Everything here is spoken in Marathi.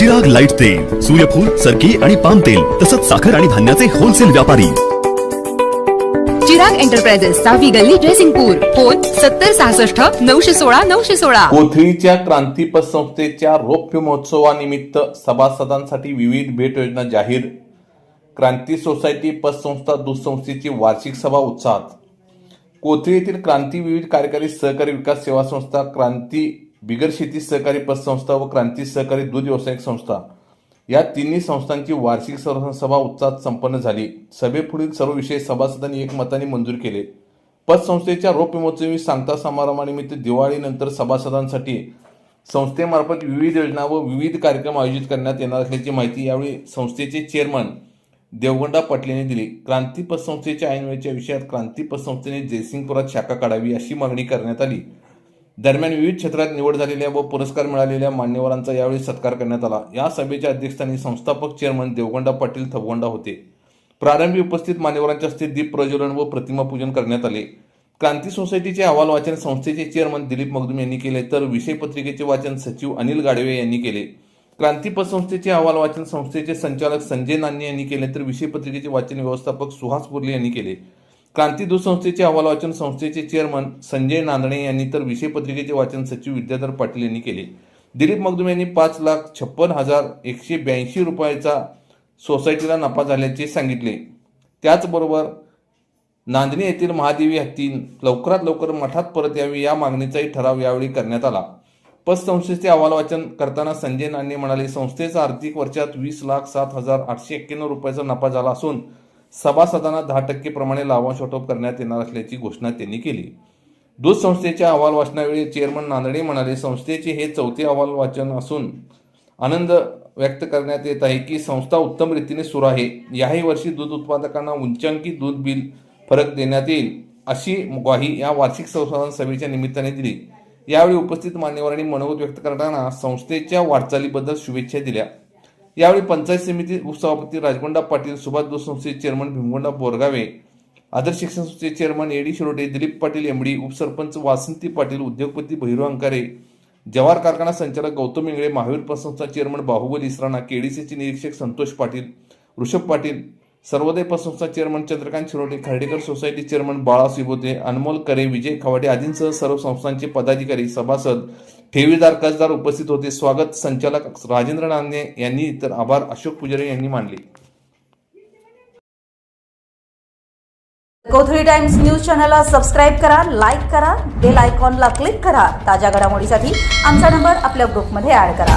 चिराग लाइट तेल सूर्यफूल सरकी आणि पाम तेल तसंच साखर आणि धान्याचे होलसेल व्यापारी. चिराग एंटरप्राइजेस सहावी गल्ली जयसिंगपूर फोन सत्तर सहासष्ट नऊशे सोळा नऊशे सोळा. कोथळीच्या क्रांती पतसंस्थेच्या रौप्य महोत्सवानिमित्त सभासदांसाठी विविध भेट योजना जाहीर. क्रांती सोसायटी पतसंस्था दूध संस्थेची वार्षिक सभा उत्साहात कोथळी येथील क्रांती विविध कार्यकारी सहकारी विकास सेवा संस्था क्रांती बिगर शेती सहकारी पतसंस्था व क्रांती सहकारी दूध व्यावसायिक संस्था या तिन्ही संस्थांची वार्षिक सर्वसाधारण सभा उत्साहात संपन्न झाली. सभेपुढील सर्व विषय सभासदांनी एकमताने मंजूर केले. पतसंस्थेच्या रौप्य महोत्सवी सांगता समारंभानिमित्त दिवाळीनंतर सभासदांसाठी संस्थेमार्फत विविध योजना व विविध कार्यक्रम आयोजित करण्यात येणार असल्याची माहिती यावेळी संस्थेचे चेअरमन देवगंडा पटलेने दिली. क्रांती पतसंस्थेच्या ऐनवेळच्या विषयात क्रांती पतसंस्थेने जयसिंगपुरात शाखा काढावी अशी मागणी करण्यात आली. दरम्यान विविध क्षेत्रात निवड झालेल्या व पुरस्कार मिळालेल्या मान्यवरांचा यावेळी सत्कार करण्यात आला. या सभेच्या अध्यक्षस्थानी संस्थापक चेअरमन देवगोंडा पाटील थबगोंडा होते. प्रारंभी उपस्थित मान्यवरांच्या हस्ते दीप प्रज्वलन व प्रतिमा पूजन करण्यात आले. क्रांती सोसायटीचे अहवाल वाचन संस्थेचे चेअरमन दिलीप मगदुम यांनी केले तर विषय पत्रिकेचे वाचन सचिव अनिल गाडवे यांनी केले. क्रांती पतसंस्थेचे अहवाल वाचन संस्थेचे संचालक संजय नान्ने यांनी केले तर विषय पत्रिकेचे वाचन व्यवस्थापक सुहास पुर्ले यांनी केले. क्रांतीदूत संस्थेचे अहवाल वाचन संस्थेचे चेअरमन संजय नांदणे यांनी तर विषय पत्रिकेचे वाचन सचिव विद्याधर पाटील यांनी केले. दिलीप मगदुम यांनी पाच लाख छप्पन हजार एकशे ब्याऐंशी रुपयाचा सोसायटीला नफा झाल्याचे सांगितले. त्याचबरोबर नांदणी येथील महादेवी हत्ती लवकरात लवकर मठात परत यावी या मागणीचाही ठराव यावेळी करण्यात आला. पतसंस्थेचे अहवाल वाचन करताना संजय नांदणे म्हणाले संस्थेचा आर्थिक वर्षात वीस लाख सात हजार आठशे एक्क्याण्णव रुपयाचा नफा झाला असून सभासदांना दहा टक्के प्रमाणे लाभांश वाटप करण्यात येणार असल्याची घोषणा त्यांनी केली. दूध संस्थेच्या अहवाल वाचनावेळी चेअरमन नांदणे म्हणाले संस्थेचे हे चौथे अहवाल वाचन असून आनंद व्यक्त करण्यात येत आहे की संस्था उत्तम रीतीने सुरू आहे. याही वर्षी दूध उत्पादकांना उंचांकी दूध बिल फरक देण्यात येईल अशी ग्वाही या वार्षिक संसाधन सभेच्या निमित्ताने दिली. यावेळी उपस्थित मान्यवरांनी मनोगत व्यक्त करताना संस्थेच्या वाटचालीबद्दल शुभेच्छा दिल्या. यावेळी पंचायत समिती उपसभापती राजगोंडा पाटील सुभाष संस्थेचे चेअरमन भीमगोंडा बोरगावे आदर्श शिक्षण संस्थेचे chairman AD Shirote Dilip Patil MD उपसरपंच वासंती पाटील उद्योगपती भैरू अंकारे जवाहर कारखाना संचालक गौतम इंगळे महावीर प्रसंस्था चेअरमन बाहुबली इसराणा केडीसीचे निरीक्षक संतोष पाटील ऋषभ पाटील सर्वोदय पतसंस्था chairman Chandrakant Shirode Khardekar society chairman Bala Sibote Anmol करे विजय खवाडे आदींसह सर्व संस्थांचे पदाधिकारी सभासद ठेवीदार कसदार उपस्थित होते. स्वागत संचालक राजेंद्र नांदे यांनी तर आभार अशोक पुजारी यांनी मानले. कोथळी टाइम्स न्यूज चॅनलला सबस्क्राईब करा लाईक करा बेल आयकॉनला क्लिक करा. ताज्या घडामोडीसाठी आमचा नंबर आपल्या ग्रुपमध्ये ऍड करा.